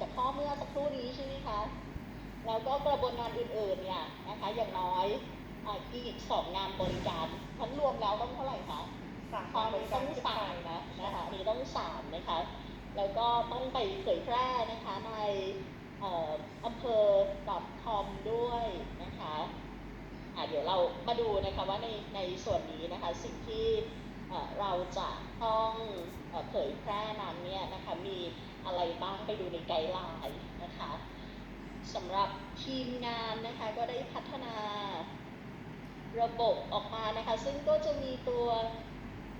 กับข้อเมื่อสักครู่นี้ใช่ไหมคะแล้วก็กระบวนการอื่นๆเนี่ยนะคะ อย่างน้อยอ่าอีกสองงานบริการทั้งรวมแล้วต้องเท่าไหร่คะสามตอนนี้ต้องสามนะนะคะอันนี้ต้องสามนะคะ แล้วก็ต้องไปเผยแพร่นะคะในเอ่ออำเภอ .com ด้วยนะคะอะเดี๋ยวเรามาดูนะคะว่าในในส่วนนี้นะคะสิ่งที่เอ่อเราจะต้องเอ่อเผยแพร่นั้นเนี่ยนะคะมี อะไรบ้างไปดูในไกด์ไลน์นะคะสำหรับทีมงานนะคะก็ได้พัฒนาระบบออกมานะคะ ซึ่งก็จะมีตัว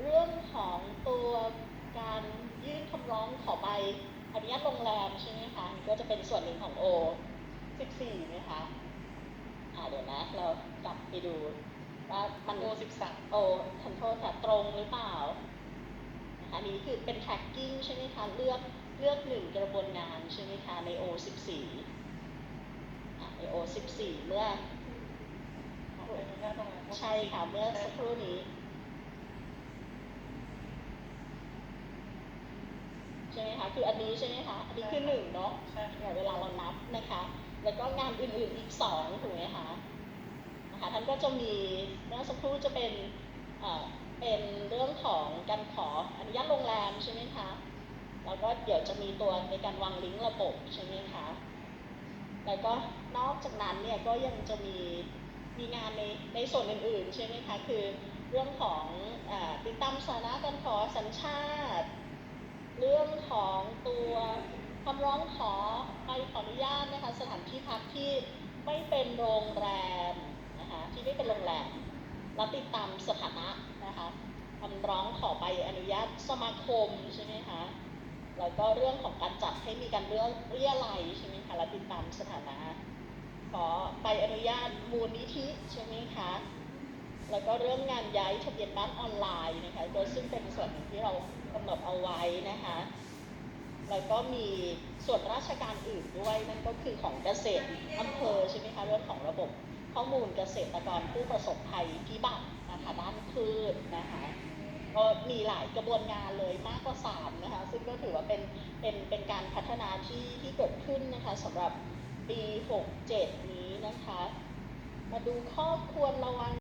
เรื่องของตัวการยื่นคำร้องขอใบอนุญาตโรงแรมใช่ไหมคะก็จะเป็นส่วนหนึ่งของโอ14นะคะอ่าเดี๋ยวนะเรากลับไปดูว่ามันโอสิบสามโอทันโทษค่ะตรงหรือเปล่าอันนี้คือเป็น tracking ใช่ไหมคะเลือก เลือกหนึ่งกระบวนงานใช่ไหมคะใน O14 อะใน O14 เมื่อขออนุญาตตรงนั้นใช่ค่ะเมื่อสักครู่นี้ ใช่ไหมคะคืออันนี้ใช่ไหมคะอันนี้คือหนึ่งเนาะใช่เนี่ยเวลาเรานับนะคะ แล้วก็งานอื่นๆอีกสองถูกไหมคะนะคะท่านก็จะมีเมื่อสักครู่จะเป็นเอ่อเป็นเรื่องของการขออนุญาตโรงแรมใช่ไหมคะแล้ วก็เดี๋ยวจะมีตัวในการวางลิงก์ระบบใช่ไหมคะแล้วก็นอกจากนั้นเนี่ยก็ยังจะมีมีงานในในส่วนอื่นๆใช่ไหมคะคือเรื่องของอติดตามสถานะการขอสัญชาติ เรื่องของตัวคำร้องขอใบขออนุญาตนะคะสถานที่พักที่ไม่เป็นโรงแรมนะคะที่ไม่เป็นโรงแรมแล้วติดตามสถานะนะคะคำร้องขอใบอนุญาตสมาคมใช่ไหมคะ แล้วก็เรื่องของการจัดให้มีการเรื่องเรียลัยใช่ไหมคะและติดตามสถานะ ขอใบอนุญาตมูลนิธิใช่ไหมคะแล้วก็เรื่องงานย้ายทะเบียนบ้านออนไลน์นะคะโดยซึ่งเป็นส่วนหนึ่งที่เรากำหนดเอาไว้นะคะแล้วก็มีส่วนราชการอื่นด้วยนั่นก็คือของเกษตรอำเภอใช่ไหมคะเรื่องของระบบข้อมูลเกษตรกรผู้ประสบภัยพิบัตินะคะด้านพืชนะคะ ก็มีหลายกระบวนการเลยมากกว่าสามนะคะซึ่งก็ถือว่าเป็นเป็นเป็นการพัฒนาที่ที่เกิดขึ้นนะคะสำหรับปี 67 นี้นะคะ มาดูข้อควรระวัง